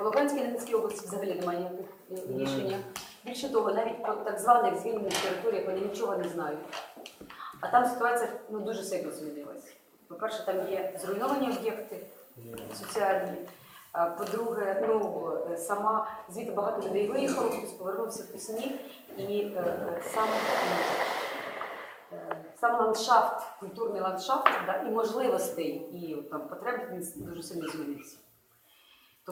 В Луганській Донецькій області взагалі немає ніяких е, рішення. Більше того, навіть про так званих звільнених територіях вони нічого не знають. А там ситуація ну, дуже сильно змінилася. По-перше, там є зруйновані об'єкти соціальні. По-друге, ну е, сама звідти багато людей виїхало, хтось повернувся в сніг, і е, е, сам, е, сам ландшафт, культурний ландшафт да, і можливостей, і там потреб він дуже сильно змінився.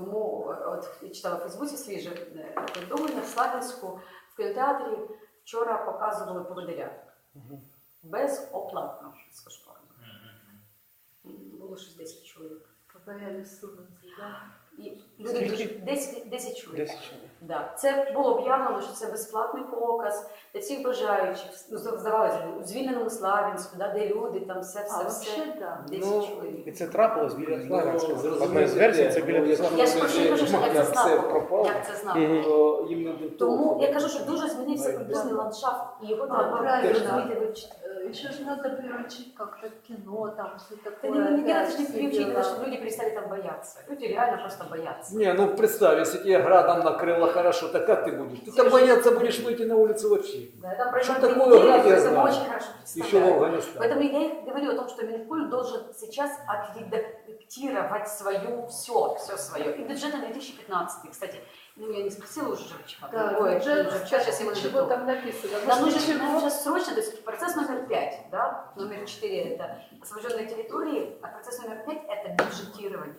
Тому е, от я читала в Фейсбуці свіже е, повідомлення в Славянську в кінотеатрі вчора показували поводиря безоплатно, безкоштовно. М, Було 60 чоловік. Побоялись сунуться, да? І люди дуже 10, 10 чоловік. Десять чоловік. Да. Це було об'явлено, що це безплатний показ для всіх бажаючих. Ну, здавалося б, у звільненому Славянську, да, де люди, там все, А, все, все. вообще, да. 10 Ну, чоловік. і це трапилось біля Ну, Славянська. зрозуміло, Одна з версій це біля ну, я Славянська. Я ж про що кажу, що як це Як це знав. пропало? Як це знав. Мгм. то їм не до того. Тому я кажу, що дуже змінився Ну, культурний да. ландшафт, і його А, треба правильно. розуміти вивчити. Э, Еще же надо приручить как-то кино, там все Та такое. не, не опять делать не все приучить, дела. чтобы люди перестали там бояться. Люди реально просто боятся. Не, ну представь, если тебе градом накрыло хорошо, так как ты будешь? Ты там бояться будешь выйти на улицу вообще. Да, там Что такое град, я это знаю. очень хорошо Еще в. Афганистане. Поэтому я и говорю о том, что Минкульт должен сейчас отредактировать свое, все, все свое. И бюджет на 2015, кстати, ну я не спросила уже Живчика. Да, Ой, бюджет, сейчас его чего найду. там написано? Может, нужно, сейчас срочно, то есть процесс номер пять, да, номер четыре это освобожденные территории, а процесс номер пять это бюджетирование.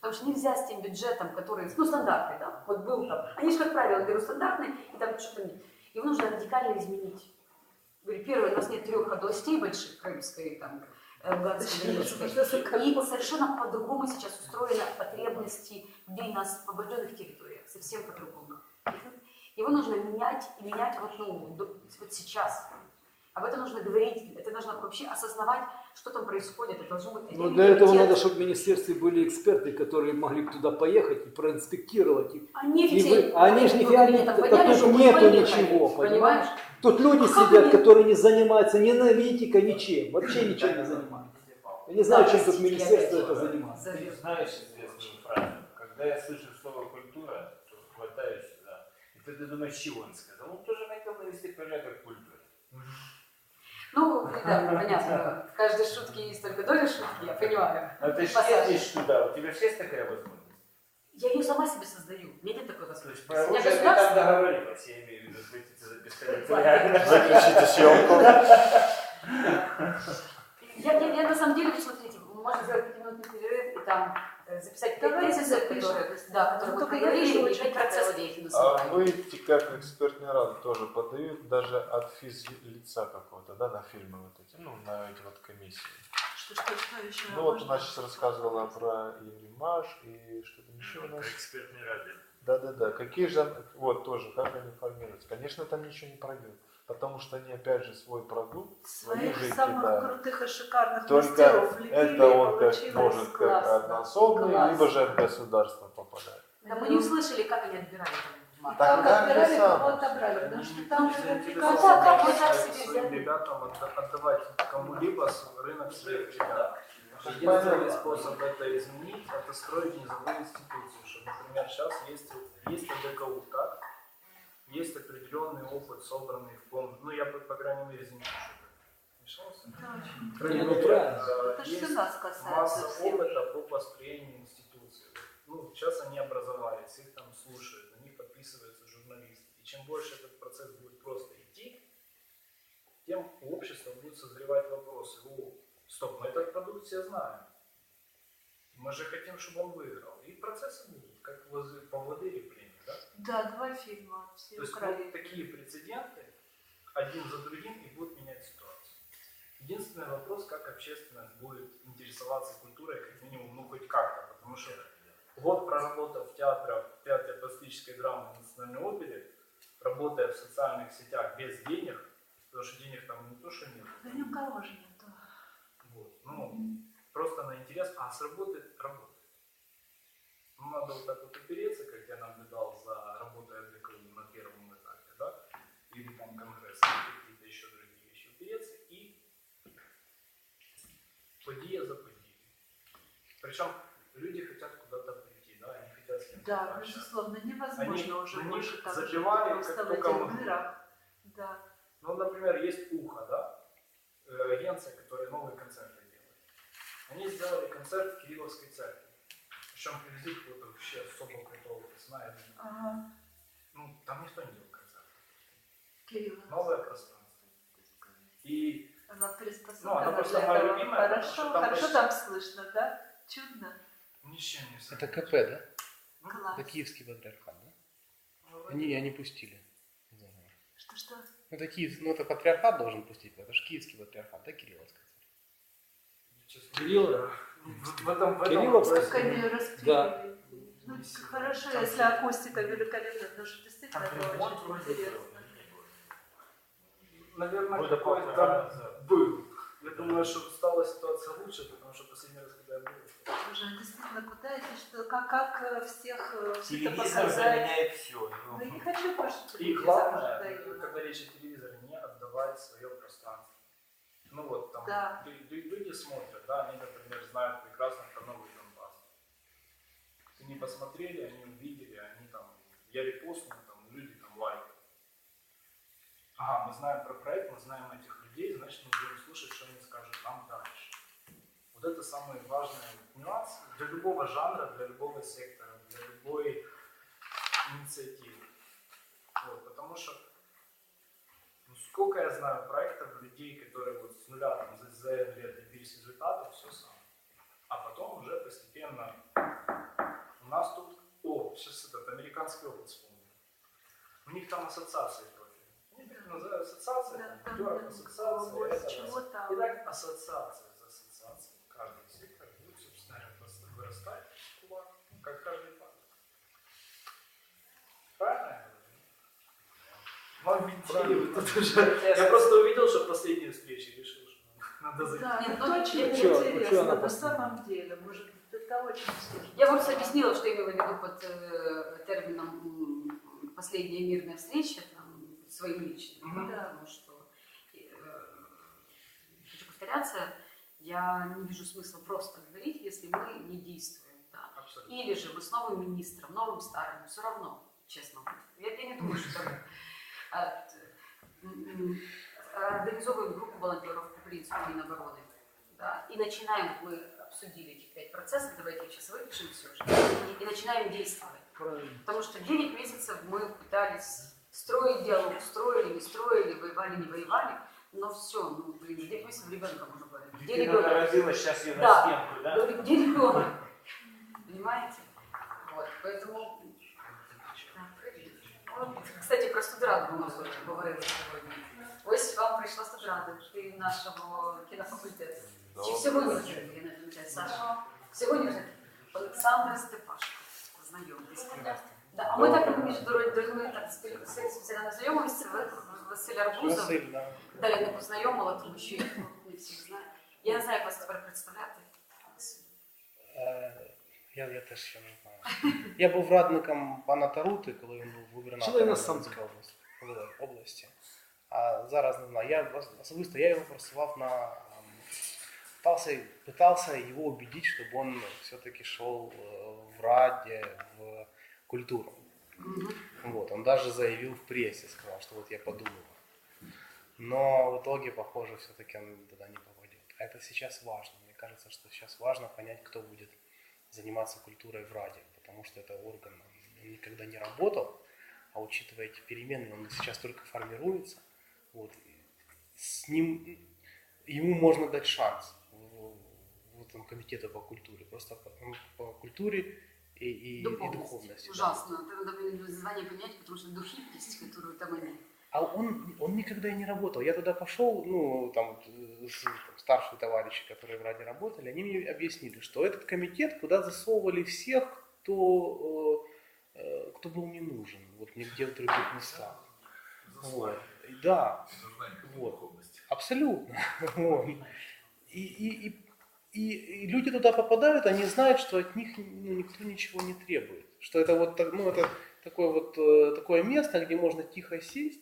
Потому что нельзя с тем бюджетом, который, ну, стандартный, да, вот был там, они же, как правило, берут стандартный, и там что-то. Его нужно радикально изменить. Говорю, первое, у нас нет трех областей больших, Крымской, там, э, Луганской, Донецкой. И совершенно по-другому сейчас устроены потребности людей на освобожденных территориях, совсем по-другому. Его нужно менять и менять вот, ну, вот сейчас. Об этом нужно говорить, это нужно вообще осознавать, что там происходит. Это должно быть Ну, отдельный для этого надо, чтобы в министерстве были эксперты, которые могли бы туда поехать и проинспектировать. И- Они, И все, вы- они ж нифига не- так тут нету поехали, ничего, понимаешь? Тут люди А сидят, они- которые не занимаются ни аналитикой, ничем. Вообще ничем не занимаются. Я не знаю, Да, чем тут министерство это занимается. Ты знаешь известную фразу, когда я слышу слово культура, то хватаюсь сюда. И ты, ты думаешь, чего он сказал? Он тоже хотел навести порядок в культуре. Ну, да, понятно. В каждой шутке есть только доля шутки, я понимаю. А ты же едешь туда, у тебя же есть такая возможность? Я ее сама себе создаю. У меня нет такой То есть возможности. Я ты там государство- договорилась, я имею в виду, схватиться за пистолет. реально. Выключите съемку. Я, я, я на самом деле, смотрите, можно сделать пятиминутный перерыв и там записать Давайте тезисов, запишем. которые, да, которые Ну, мы проговорили, и процессов хотела. деятельности. А вы, как экспертные рады, тоже подают даже от физлица какого-то, да, на фильмы вот эти, ну, на эти вот комиссии. Что, что, что еще? Ну, вот она сейчас рассказывала про Имаш и что-то еще у нас. Экспертный рады. Да-да-да, какие же, вот тоже, как они формируются. Конечно, там ничего не пройдет, потому что они, опять же, свой продукт, свои Своих самых кидают. крутых и шикарных Только мастеров лепили, это он как может как классно. однособный, Класс. либо же от государства попадает. Да мы не услышали, как они отбирали там бумагу. Так Как отбирали, сам? кого отобрали, потому что там Ну, так, как вот так себе своим взяли? ребятам отда- отдавать кому-либо с- рынок своих ребят. Единственный способ это изменить, это строить низовую институцию. Что, например, сейчас есть, есть АДКУ, так? Есть определенный опыт, собранный в ком... Ну, я, по, по крайней мере, за него мешался. По крайней Не, ну мере, Это есть масса опыта по построению институции. Ну, сейчас они образовались, их там слушают, на них подписываются журналисты. И чем больше этот процесс будет просто идти, тем у общества будут созревать вопросы. О, стоп, мы этот продукт все знаем. Мы же хотим, чтобы он выиграл. И процессы будут, как по Владыре премии, да? Да, два фильма все То есть украли. вот такие прецеденты один за другим и будут менять ситуацию. Единственный вопрос, как общественность будет интересоваться культурой, как минимум, ну хоть как-то, потому что год проработав в театре, в театре пластической драмы в Национальной опере, работая в социальных сетях без денег, потому что денег там не то, что нет, Да ни у кого же нету. вот, ну, просто на интерес, а сработает, работает. Ну, надо вот так вот опереться, как я наблюдал за работой АДКУ на первом этапе, да, или там конгресс, или какие-то еще другие вещи, опереться и подия за подией. Причем люди хотят куда-то прийти, да, они хотят кем-то Да, пообщаться. безусловно, невозможно Они уже на больше так забивали, жить как только дырах. Да. Ну, например, есть Ухо, да? Э, Агенция, которая новые концерты делает. Они сделали концерт в Кирилловской церкви. Причем привезли какого-то вообще особо крутого знает. Ага. Ну, там никто не делал Новое пространство. И она Ну, приспособлена она просто для моя этого. любимая, потому Хорошо, что там хорошо там слышно, да? Чудно. ничем не Это сравнится. КП, да? Класс. Это киевский патриархат, да? Ну, Они, они пустили. Что-что? Ну, это, Киев, ну, это патриархат должен пустить, это же киевский патриархат, да, Кирилловская? честно Кирилл- говоря, В, в этом, в этом они распиливают. Ну, хорошо, Там если акустика великолепна, это же действительно это очень интересно. Наверное, какой-то назад. был. Я думаю, что стала ситуация лучше, потому что последний раз, когда я был, Уже действительно куда это, что, как, как э, всех э, всё это Телевизор показать. заменяет все. Ну, я не хочу больше И главное, да, когда речь о телевизоре, не отдавать свое пространство. Ну вот, там Да. лю- лю- люди смотрят, да, они, например, знают прекрасно про новый Донбасс. Они посмотрели, они увидели, они там, я репостнул, там, люди там лайкают. Ага, мы знаем про проект, мы знаем этих людей, значит, мы будем слушать, что они скажут нам дальше. Вот это самый важный нюанс для любого жанра, для любого сектора, для любой инициативы. Вот, потому что ну, сколько я знаю проектов, людей, которые вот с нуля там, за, за лет добились результатов, все сам. А потом уже постепенно у нас тут, о, сейчас этот американский опыт вспомнил. У них там ассоциации профили. Так называют ассоциация, Да, там, ассоциация, это. И так ассоциация за ассоциацией. Каждый сектор будет, собственно, вырастать, кулак, как каждый факт. Правильно я уже- Я просто увидел, что последние встречи решил, что надо зайти. Да, Нет, ну, очень интересно, на последняя? самом деле, может, это очень сложно. Я вам объяснила, что имела в виду под э, термином «последняя мирная встреча», своим личным, Мгм. да, потому что, э, хочу повторяться, я не вижу смысла просто говорить, если мы не действуем. Да. Абсолютно. Или же мы с новым министром, новым старым, все равно, честно. Я, я не думаю, что а, организовываем группу волонтеров по принципу Минобороны. Да, и начинаем, мы обсудили эти пять процессов, давайте их сейчас выпишем все же, и начинаем действовать. Правильно. Потому что 9 месяцев мы пытались строить диалог, строили, не строили, воевали, не воевали, но все, ну, блин, 9 месяцев ребенка можно говорить. Где Дитина ребенок? родилась, сейчас ее Да. на стенку, да? Говорю, где ребенок? Понимаете? Вот, поэтому... Вот, кстати, про студраду у нас очень говорили сегодня. Ось вам прийшла студрада, ти нашого кінофакультету. Чи сьогодні вже, я не пам'ятаю, Саша? Сьогодні вже Олександр Степашко. Знайомтесь. Да, а ми так між дорогими так спіль- спеціально знайомилися, В- Василь Арбузов. Василь, да. Да, я не познайомила, тому що я не всіх знаю. Я не знаю, як вас тепер представляти. Василь. Е, Я, я теж ще не знаю. Я був радником пана Тарути, коли він був Член губернатором Асамблеї. Луганської області, області. А зараз не знаю. Я ос- особисто я його просував на ем, пытался, пытался его убедить, чтобы он все-таки шел э, в Раде, в культуру. Мгм. Вот, он даже заявил в прессе, сказал, что вот я подумал. Но в итоге, похоже, все-таки он туда не попадет. А это сейчас важно. Мне кажется, что сейчас важно понять, кто будет заниматься культурой в Раде, потому что это орган, он никогда не работал, а учитывая эти перемены, он сейчас только формируется. Вот, с ним, ему можно дать шанс в, в этом комитету по культуре, просто по, по культуре и, и, и Духовность. духовности. да. Ужасно. Это надо название поменять, потому что духовность, которую там они. А он, он никогда и не работал. Я туда пошел, ну, там, там, старшие товарищи, которые в Раде работали, они мне объяснили, что этот комитет, куда засовывали всех, кто, э, э, кто был не нужен, вот нигде в других местах. Вот. Да, вот. Абсолютно. Вот. И, и, и, и, люди туда попадают, они знают, что от них ну, никто ничего не требует. Что это вот ну, это такое вот э, такое место, где можно тихо сесть,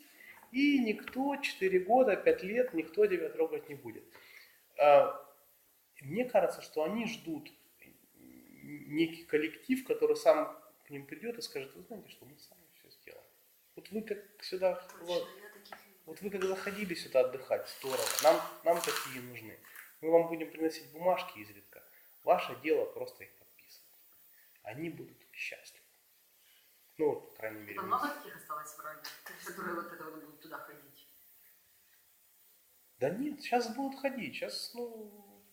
и никто 4 года, 5 лет, никто тебя трогать не будет. А, Мне кажется, что они ждут некий коллектив, который сам к ним придет и скажет, вы знаете что, мы сами все сделаем. Вот вы как сюда, вот, вот вы как заходили сюда отдыхать, здорово, нам, нам такие нужны. Мы вам будем приносить бумажки изредка. Ваше дело просто их подписывать. Они будут счастливы. Ну, вот, по крайней мере, Там много таких осталось в Раде, которые вот это вот будут туда ходить? Да нет, сейчас будут ходить. Сейчас, ну,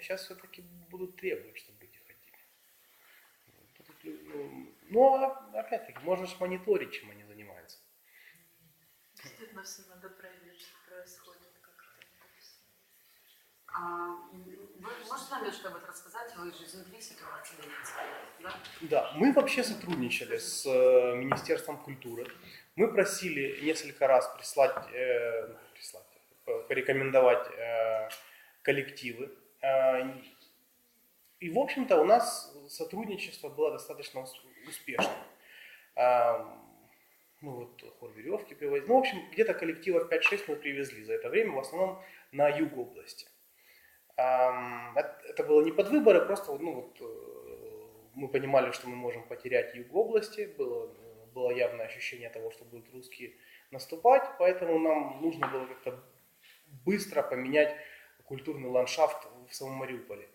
сейчас все-таки будут требовать, чтобы люди ходили. Будут ну, ну, а опять-таки, можно же мониторить, чем они занимаются. Действительно, все надо проверить, что происходит, как это это всё. А, вы можете нам немножко рассказать, вы же изнутри Ленинской, да? Да, мы вообще сотрудничали с э, Министерством культуры. Мы просили несколько раз прислать, э, прислать по- порекомендовать э, коллективы. Э, и, в общем-то, у нас сотрудничество было достаточно ус- успешным. Э, мы вот хор веревки привозили. Ну, в общем, где-то коллективов 5-6 мы привезли за это время, в основном на юг области. Это было не под выборы, просто ну, вот, э, мы понимали, что мы можем потерять юг области, было, э, было явное ощущение того, что будут русские наступать, поэтому нам нужно было как-то быстро поменять культурный ландшафт в самом Мариуполе.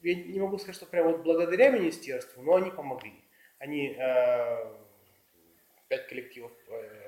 Я не могу сказать, что прямо вот благодаря министерству, но они помогли. Они э, пять коллективов э,